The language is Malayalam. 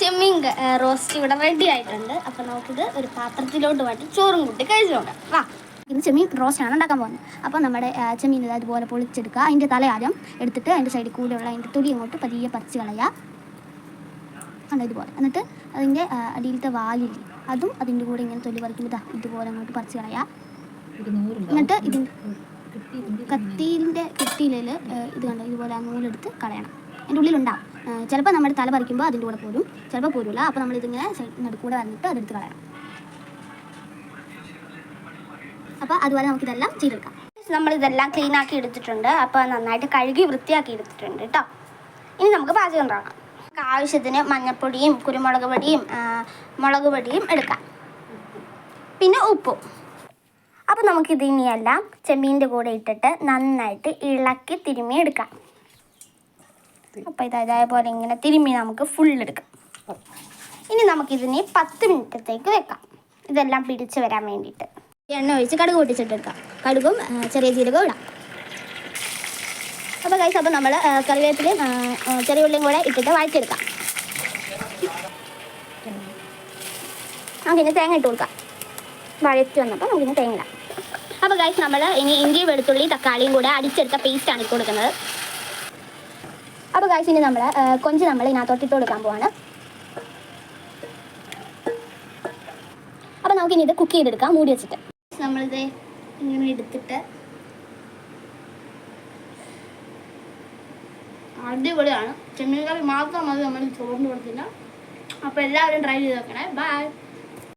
ചെമ്മീൻ റോസ്റ്റ് ഇവിടെ റെഡി ആയിട്ടുണ്ട്. അപ്പൊ നമുക്കിത് ഒരു പാത്രത്തിലോട്ട് മാറ്റി ചോറും കൂട്ടി കഴിച്ചു നോക്കാം. വാ. ഇത് ചെമ്മീൻ റോസ്റ്റാണ് ഉണ്ടാക്കാൻ പോകുന്നത്. അപ്പോൾ നമ്മുടെ ചെമ്മീൻ ഇതുപോലെ പൊളിച്ചെടുക്കുക. അതിന്റെ തല ആദ്യം എടുത്തിട്ട് അതിന്റെ സൈഡിൽ കൂടെയുള്ള അതിന്റെ തൊലി അങ്ങോട്ട് പതിയെ പറിച്ച് കളയുക. ഇതുപോലെ. എന്നിട്ട് അതിന്റെ അടിയിലത്തെ വാലില്ലേ അതും അതിന്റെ കൂടെ ഇങ്ങനെ തൊലി പറിക്കുമ്പോൾ ഇതാ ഇതുപോലെ അങ്ങോട്ട് പറിച്ച് കളയുക. എന്നിട്ട് ഇതിന്റെ കത്തിയിന്റെ കത്തിയിലിൽ ഇത് കണ്ടോ ഇതുപോലെ നൂലെടുത്ത് കളയണം. അതിന്റെ ഉള്ളിലുണ്ടാവും. ചിലപ്പോൾ നമ്മുടെ തല പറിക്കുമ്പോൾ അതിന്റെ കൂടെ പോരും. ചിലപ്പോൾ പോരില്ല അപ്പോൾ നമ്മളിതിങ്ങനെ നടുക്കൂടെ വന്നിട്ട് അതെടുത്ത് കളയാം. അപ്പോൾ അതുപോലെ നമുക്കിതെല്ലാം ചെയ്തെടുക്കാം. നമ്മളിതെല്ലാം ക്ലീൻ ആക്കി എടുത്തിട്ടുണ്ട്. അപ്പോൾ നന്നായിട്ട് കഴുകി വൃത്തിയാക്കി എടുത്തിട്ടുണ്ട് കേട്ടോ. ഇനി നമുക്ക് പാചകം തുടങ്ങാം. നമുക്ക് ആവശ്യത്തിന് മഞ്ഞൾപ്പൊടിയും കുരുമുളക് പൊടിയും മുളക് പൊടിയും എടുക്കാം. പിന്നെ ഉപ്പും. അപ്പോൾ നമുക്കിത് ഇനിയെല്ലാം ചെമ്മീന്റെ കൂടെ ഇട്ടിട്ട് നന്നായിട്ട് ഇളക്കി തിരുമ്മി എടുക്കാം. അപ്പോൾ ഇത് അതേപോലെ ഇങ്ങനെ തിരുമ്മി നമുക്ക് ഫുൾ എടുക്കാം. ഇനി നമുക്കിതിനെ പത്ത് മിനിറ്റത്തേക്ക് വെക്കാം. ഇതെല്ലാം പിടിച്ച് വരാൻ വേണ്ടിയിട്ട്. എണ്ണ ഒഴിച്ച് കടുക് പൊട്ടിച്ചിട്ടെടുക്കാം. കടുകും ചെറിയ ജീരകവും ഇടാം. അപ്പോൾ കഴിച്ച് അപ്പോൾ നമ്മൾ കറിവേപ്പിലയും ചെറിയ ഉള്ളിയും കൂടെ ഇട്ടിട്ട് വഴറ്റിയെടുക്കാം. നമുക്കിനി തേങ്ങ ഇട്ട് കൊടുക്കാം. വഴറ്റി വന്നപ്പോൾ നമുക്കിനി തേങ്ങ ഇടാം. അപ്പോൾ കഴിച്ച് നമ്മൾ ഇനി ഇഞ്ചി വെളുത്തുള്ളി തക്കാളിയും കൂടെ അടിച്ചെടുത്ത പേസ്റ്റാണ് ഇട്ട് കൊടുക്കുന്നത്. അപ്പോൾ കൈസ് ഇനി നമ്മൾ കൊഞ്ച് നമ്മൾ ഇതിനകത്തോട്ട് കൊടുക്കാൻ പോവാണ്. അപ്പോൾ നമുക്കിനി ഇത് കുക്ക് ചെയ്തെടുക്കാം മൂടി വെച്ചിട്ട്. നമ്മളിത് ഇങ്ങനെ എടുത്തിട്ട് അടിപൊളിയാണ്. ചെമ്മീൻ കറി മാത്രം മതി നമ്മൾ ചോറിന് കൊടുത്തില്ല. അപ്പോൾ എല്ലാവരും ട്രൈ ചെയ്ത് നോക്കണേ. ബൈ